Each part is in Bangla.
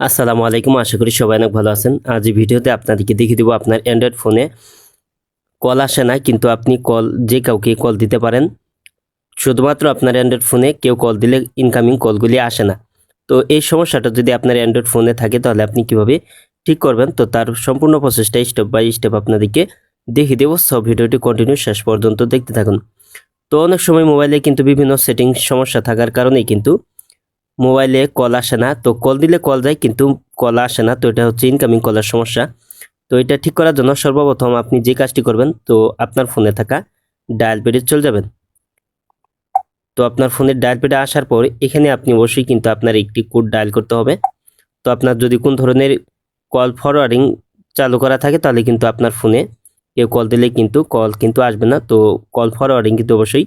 আসসালামু আলাইকুম, আশা করি সবাই অনেক ভালো আছেন। আজ এই ভিডিওতে আপনাদেরকে দেখিয়ে দেবো আপনার অ্যান্ড্রয়েড ফোনে কল আসে না, কিন্তু আপনি কল যে কাউকে কল দিতে পারেন, শুধুমাত্র আপনার অ্যান্ড্রয়েড ফোনে কেউ কল দিলে ইনকামিং কলগুলি আসে না। তো এই সমস্যাটা যদি আপনার অ্যান্ড্রয়েড ফোনে থাকে, তাহলে আপনি কীভাবে ঠিক করবেন? তো তার সম্পূর্ণ প্রসেসটা স্টেপ বাই স্টেপ আপনাদেরকে দেখিয়ে দেবো। সব ভিডিওটি কন্টিনিউ শেষ পর্যন্ত দেখতে থাকুন। তো অনেক সময় মোবাইলে কিন্তু বিভিন্ন সেটিং সমস্যা থাকার কারণেই কিন্তু মোবাইলে কল আসে না। তো কল দিলে কল যায়, কিন্তু কল আসে না। তো এটা হচ্ছে ইনকামিং কলের সমস্যা। তো এটা ঠিক করার জন্য সর্বপ্রথম আপনি যে কাজটি করবেন, তো আপনার ফোনে থাকা ডায়াল পেডে চলে যাবেন। তো আপনার ফোনের ডায়াল পেডে আসার পর এখানে আপনি অবশ্যই কিন্তু আপনার একটি কোড ডায়াল করতে হবে। তো আপনার যদি কোন ধরনের কল ফরওয়ার্ডিং চালু করা থাকে, তাহলে কিন্তু আপনার ফোনে কেউ কল দিলে কিন্তু কল কিন্তু আসবে না। তো কল ফরওয়ার্ডিং কিন্তু অবশ্যই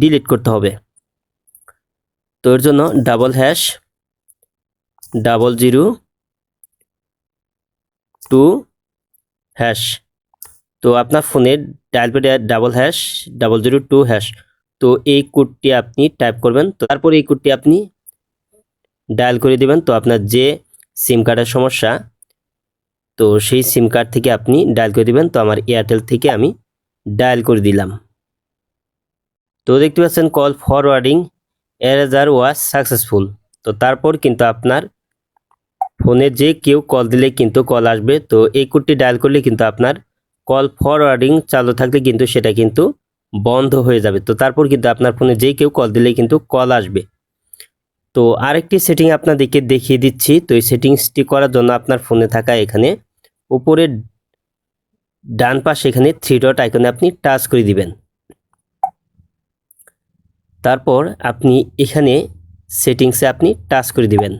ডিলিট করতে হবে। তো এর জন্য double hash double zero two hash তো আপনার ফোনের dial পেডে double hash double zero two hash তো এই কোডটি আপনি টাইপ করবেন, তো তারপর এই কোডটি আপনি ডায়াল করে দিবেন। তো আপনার যে সিম কার্ডের সমস্যা, তো সেই সিম কার্ড থেকে আপনি ডায়াল করে দিবেন। তো আমার এয়ারটেল থেকে আমি ডায়াল করে দিলাম। তো দেখতে পাচ্ছেন call forwarding erasure was successful. তো তারপর কিন্তু আপনার ফোনে যে কেউ কল দিলে কিন্তু কল আসবে। তো এই কোডটি ডায়াল করলে কিন্তু আপনার কল ফরওয়ার্ডিং চালু থাকলে কিন্তু সেটা কিন্তু বন্ধ হয়ে যাবে। তো তারপর কিন্তু আপনার ফোনে যে কেউ কল দিলে কিন্তু কল আসবে। তো আরেকটি সেটিং আপনাদেরকে দেখিয়ে দিচ্ছি। তো এই সেটিংসটি করার জন্য আপনার ফোনে থাকা এখানে উপরে ডান পাশে এখানে থ্রি ডট আইকনে আপনি টাচ করে দিবেন। তারপর আপনি এখানে সেটিংসে আপনি টাচ করে দিবেন।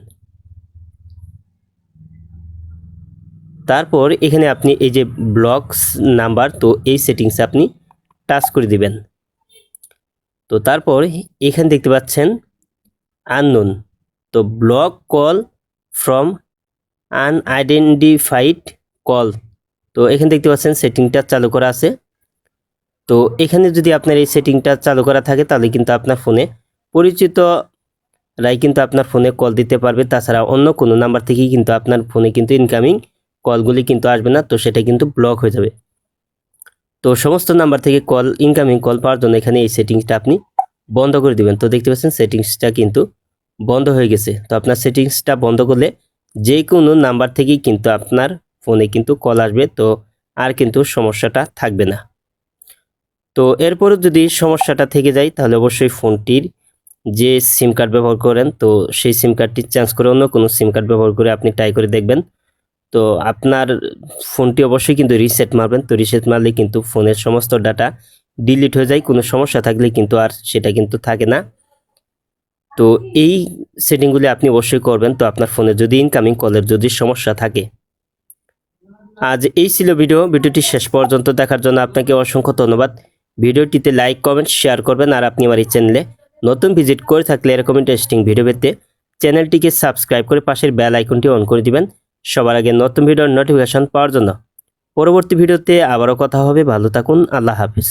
তারপর এখানে আপনি এই যে ব্লকস নাম্বার, তো এই সেটিংসে আপনি টাচ করে দিবেন। তো তারপর এখানে দেখতে পাচ্ছেন আননোন। তো block call from unidentified call. তো এখানে দেখতে পাচ্ছেন সেটিংটা চালু করা আছে। তো এখানে যদি আপনার এই সেটিংটা চালু করা থাকে, তাহলে কিন্তু আপনার ফোনে পরিচিত রাই কিন্তু আপনার ফোনে কল দিতে পারবে। তাছাড়া অন্য কোনো নাম্বার থেকেই কিন্তু আপনার ফোনে কিন্তু ইনকামিং কলগুলি কিন্তু আসবে না, তো সেটা কিন্তু ব্লক হয়ে যাবে। তো সমস্ত নাম্বার থেকে কল ইনকামিং কল পাওয়ার জন্য এখানে এই সেটিংসটা আপনি বন্ধ করে দিবেন। তো দেখতে পাচ্ছেন সেটিংসটা কিন্তু বন্ধ হয়ে গেছে। তো আপনার সেটিংসটা বন্ধ করলে যে কোনো নাম্বার থেকেই কিন্তু আপনার ফোনে কিন্তু কল আসবে, তো আর কিন্তু সমস্যাটা থাকবে না। তো এরপরও যদি সমস্যাটা থেকে যায়, তাহলে অবশ্যই ফোনটির যে সিম কার্ড ব্যবহার করেন, তো সেই সিম কার্ডটি চেঞ্জ করে অন্য কোনো সিম কার্ড ব্যবহার করে আপনি ট্রাই করে দেখবেন। তো আপনার ফোনটি অবশ্যই কিন্তু রিসেট মারবেন। তো রিসেট মারলে কিন্তু ফোনের সমস্ত ডাটা ডিলিট হয়ে যায়। কোনো সমস্যা থাকলে কিন্তু আর সেটা কিন্তু থাকে না। তো এই সেটিংগুলি আপনি অবশ্যই করবেন। তো আপনার ফোনে যদি ইনকামিং কলের যদি সমস্যা থাকে। আজ এই ছিল ভিডিও। ভিডিওটি শেষ পর্যন্ত দেখার জন্য আপনাকে অসংখ্য ধন্যবাদ। ভিডিওটিতে লাইক, কমেন্ট, শেয়ার করবেন আর আপনি আমার এই চ্যানেলে নতুন ভিজিট করে থাকলে এরকম ইন্টারেস্টিং ভিডিও পেতে চ্যানেলটিকে সাবস্ক্রাইব করে পাশের বেল আইকনটি অন করে দিবেন। সবার আগে নতুন ভিডিওর নোটিফিকেশন পাওয়ার জন্য। পরবর্তী ভিডিওতে আবারও কথা হবে। ভালো থাকুন। আল্লাহ হাফিজ।